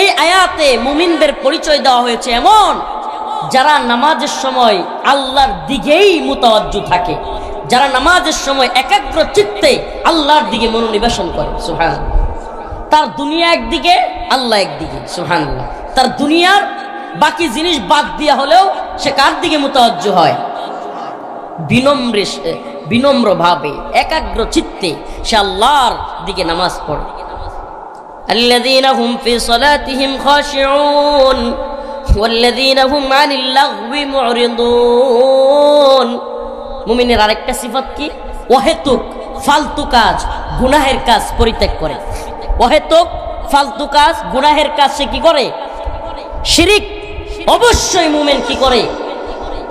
এই আয়াতে মুমিনদের পরিচয় দেওয়া হয়েছে এমন যারা নামাজের সময় আল্লাহর দিকেই মুতাওয়াজ্জু থাকে, যারা নামাজের সময় একাগ্র চিত্তে আল্লাহর দিকে মনোনিবেশন করে। সুহান তার দুনিয়া একদিকে, আল্লাহ একদিকে। সুহান তার দুনিয়ার বাকি জিনিস বাদ দিয়া হলেও সে কার দিকে মুতাওয়াজ্জু হয়? বিনম্রে বিনম্র ভাবে একাগ্র চিত্তে সে আল্লাহর দিকে নামাজ পড়ে। الذين هم في صلاتهم خاشعون والذين هم عن اللغو معرضون মুমিনের আরেকটা সিফাত কি অহেতুক ফালতু কাজ গুনাহের কাজ পরিত্যাগ করে অহেতুক ফালতু কাজ গুনাহের কাজ সে কি করে শিরিক অবশ্যই মুমিন কি করে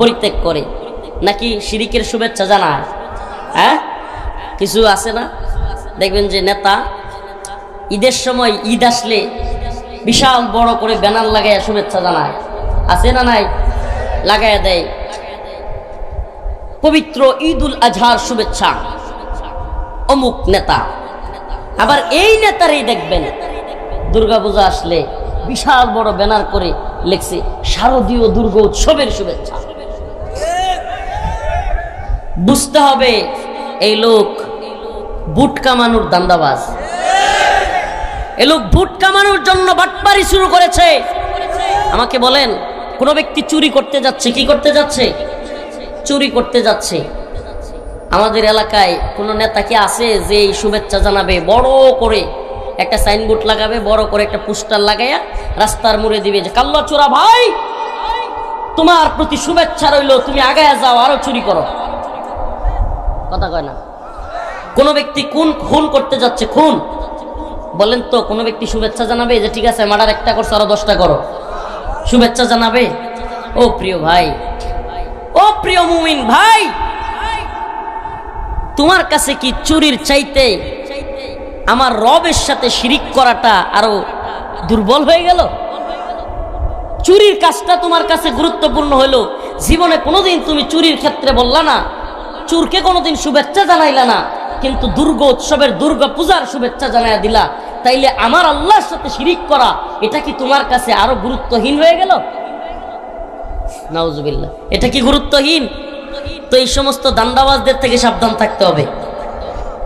পরিত্যাগ করে নাকি শিরিকের শুভেচ্ছা জানায় হ্যাঁ কিছু আছে না দেখবেন যে নেতা ঈদের সময় ঈদ আসলে বিশাল বড় করে ব্যানার লাগাইয়া শুভেচ্ছা জানায়। আছে না নাই? লাগাইয়া দেয়। পবিত্র ঈদুল আজহার শুভেচ্ছা। অমুক নেতা। আবার এই নেতারই দেখবেন, দুর্গাপূজা আসলে বিশাল বড় ব্যানার করে লেখছে, শারদীয় দুর্গ উৎসবের শুভেচ্ছা। বুঝতে হবে, এই লোক বুট কামানোর দান্দাবাজ। এ লোক কামানোর জন্য বাটপারি শুরু করেছে। আমাকে বলেন, কোন ব্যক্তি চুরি করতে যাচ্ছে, কি করতে যাচ্ছে? চুরি করতে যাচ্ছে। আমাদের এলাকায় কোনো নেতা কি আছে যে এই শুভেচ্ছা জানাবে? বড় করে একটা সাইনবোর্ড লাগাবে, বড় করে একটা পোস্টার লাগাইয়া রাস্তার মুড়ে দিবে যে, কাল্লা চোরা ভাই, তোমার প্রতি শুভেচ্ছা রইল, তুমি আগায় যাও, আরও চুরি করো। কথা কয় না। কোন ব্যক্তি কোন খুন করতে যাচ্ছে, খুন। বলেন তো, কোনো ব্যক্তি শুভেচ্ছা জানাবে? যে ঠিক আছে, মার্ডার একটা করছে, আরও দশটা করো। শুভেচ্ছা জানাবে? ও প্রিয় ভাই। ও প্রিয় মুমিন ভাই! তোমার কাছে কি চুরির চাইতে আমার রবের সাথে শিরিক করাটা আরও দুর্বল হয়ে গেল? চুরির কাজটা তোমার কাছে গুরুত্বপূর্ণ হলো। জীবনে কোনোদিন তুমি চুরির ক্ষেত্রে বললা না, চুরকে কোনোদিন শুভেচ্ছা জানাইলা না, কিন্তু দুর্গ উৎসবের দুর্গা পূজার শুভেচ্ছা জানাইয়া দিলা। তাইলে আমার আল্লাহর সাথে শিরিক করা, এটা কি তোমার কাছে আরও গুরুত্বহীন হয়ে গেল? নাউজুবিল্লাহ। এটা কি গুরুত্বহীন? তো এই সমস্ত দান্দাবাজদের থেকে সাবধান থাকতে হবে।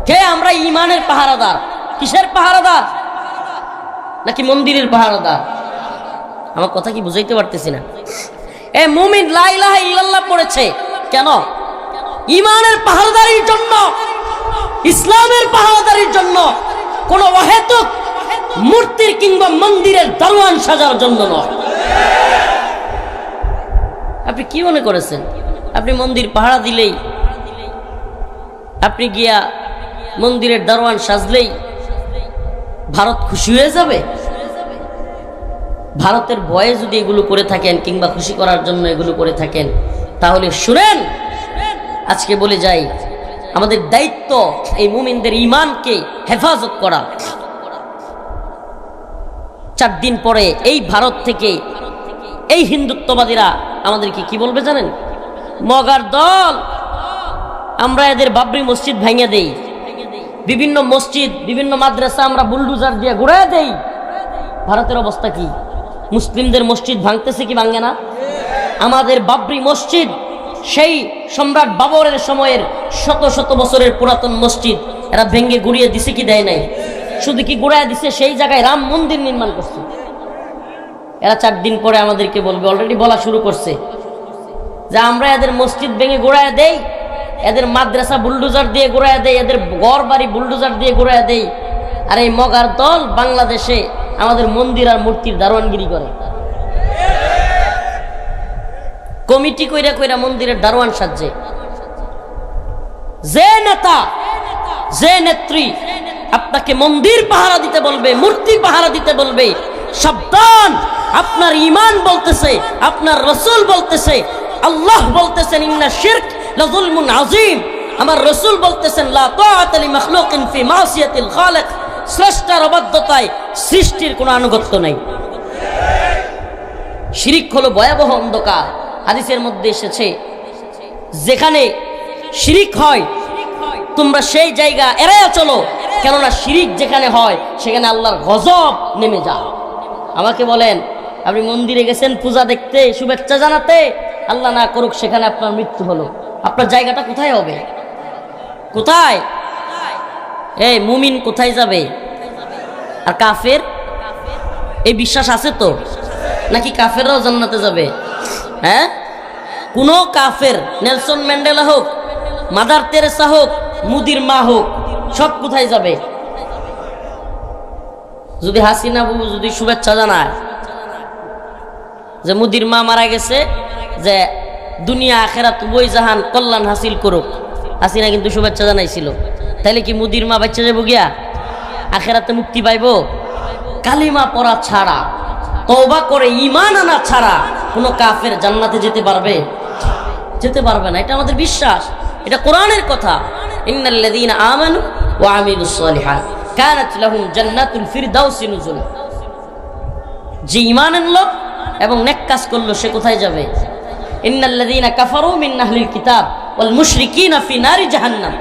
কে আমরা ইমানের পাহারাদার। কিসের পাহারাদার? নাকি মন্দিরের পাহারাদার? আমার কথা কি বুঝাইতে পারতেছি না। এ, মুমিন লাইলাহ ইল্লাল্লাহ পড়েছে। কেন? ইমানের পাহারাদারির জন্য, ইসলামের পাহারাদারির জন্য। কোন অহেতুক মূর্তির কিংবা মন্দিরের দারোয়ান সাজার জন্য নয়। আপনি কি মনে করেছেন? আপনি মন্দির পাহারা দিলেই, আপনি গিয়া মন্দিরের দারোয়ান সাজলেই ভারত খুশি হয়ে যাবে? ভারতের ভয়ে যদি এগুলো করে থাকেন কিংবা খুশি করার জন্য এগুলো করে থাকেন, তাহলে শুনেন, আজকে বলে যাই আমাদের দায়িত্ব এই মুমিনদের ইমানকে হেফাজত করা। চার দিন পরে এই ভারত থেকে এই হিন্দুত্ববাদীরা আমাদেরকে কি বলবে জানেন? মগার দল। আমরা এদের বাবরি মসজিদ ভেঙে দেই। বিভিন্ন মসজিদ, বিভিন্ন মাদ্রাসা আমরা বুলডুজার দিয়ে ঘুরে দেই। ভারতের অবস্থা কি? মুসলিমদের মসজিদ ভাঙতেছে কি ভাঙে না? আমাদের বাবরি মসজিদ সেই সম্রাট বাবরের সময়ের শত শত বছরের পুরাতন মসজিদ, এরা ভেঙ্গে গুড়িয়ে দিছে কি দেয় নাই? শুধু কি গুড়ায় দিছে? সেই জায়গায় রাম মন্দির নির্মাণ করছে। এরা চার দিন পরে আমাদেরকে বলবে অলরেডি বলা শুরু করছে। যে আমরা এদের মসজিদ ভেঙে গোড়ায় দেই, এদের মাদ্রাসা বুলডোজার দিয়ে গোড়ায় দেই, এদের ঘর বাড়ি বুলডোজার দিয়ে গোড়ায় দেই। আর এই মগার দল বাংলাদেশে আমাদের মন্দির আর মূর্তির দারোয়ানগিরি করে। কমিটি কইরা কইরা মন্দিরের দারোয়ান সাজছে। যে নেতা, যে নেত্রী আপনাকে মন্দির পাহারা দিতে বলবে, মূর্তি পাহারা দিতে বলবে, সাবধান। আপনার ইমান বলতেছে, আপনার রসুল বলতেছে, আল্লাহ বলতেছেন, ইন্না শিরক লাযুলমুন আযীম। আমার রসুল বলতেছেন, লা তাআতা লি মাখলুকিন ফি মাসিয়াতিল খালিক। স্রষ্টার অবাধ্যতায় সৃষ্টির কোনো আনুগত্য নাই। শিরিক হলো ভয়াবহ অন্ধকার। হাদিসের মধ্যে এসেছে, যেখানে শিরিক হয়, তোমরা সেই জায়গা এড়াইয়া চলো, কেননা শিরিক যেখানে হয়, সেখানে আল্লাহর গজব নেমে যায়। আমাকে বলেন, আপনি মন্দিরে গেছেন পূজা দেখতে, শুভেচ্ছা জানাতে, আল্লাহ না করুক সেখানে আপনার মৃত্যু হলো। আপনার জায়গাটা কোথায় হবে? কোথায়? এই মুমিন কোথায় যাবে? আর কাফের? এই বিশ্বাস আছে তো? নাকি কাফেররাও জান্নাতে যাবে? হ্যাঁ? কোনো কাফের, নেলসন ম্যান্ডেলা হোক, মাদার তেরেসা হোক, মুদির মা হোক, সব কোথায় যাবে? যদি হাসিনা বাবু যদি শুভেচ্ছা জানায় যে মুদির মা মারা গেছে, যে দুনিয়া আখেরাত বই জাহান কল্যাণ হাসিল করুক, হাসিনা কিন্তু শুভেচ্ছা জানাইছিল। তাইলে কি মুদির মা বাচ্চা যাব গিয়া? আখেরাতে মুক্তি পাইব? কালিমা পড়া ছাড়া, তওবা করে ইমান আনা ছাড়া কোনো কাফের জান্নাতে যেতে পারবে? যেতে পারবে না। এটা আমাদের বিশ্বাস। এটা কোরআনের কথা। যে আনলো এবং করল, সে কোথায় যাবে? কিতাব জাহান্নাম।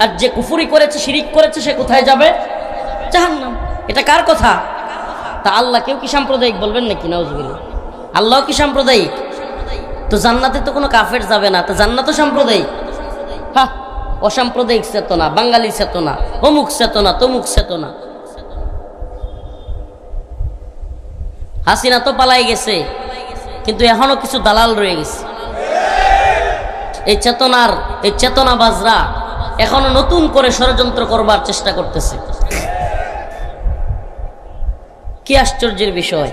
আর যে কুফরি করেছে, শিরিক করেছে, সে কোথায় যাবে? জাহান্নাম। এটা কার কথা? তা আল্লাহ কেউ কি সাম্প্রদায়িক বলবেন নাকি? নাউজুবিল্লাহ। আল্লাহ কি সাম্প্রদায়িক? তো জান্নাতে তো কোনো কাফের যাবে না, তো জান্নাতও সাম্প্রদায়িক। হ্যাঁ অসাম্প্রদায়িক চেতনা, বাঙালি চেতনা, অমুক চেতনা, তমুক চেতনা। হাসিনা তো পালাই গেছে, কিন্তু এখনও কিছু দালাল রয়ে গেছে। এই চেতনার, এই চেতনাবাজরা এখনও নতুন করে ষড়যন্ত্র করবার চেষ্টা করতেছে। কি আশ্চর্যের বিষয়।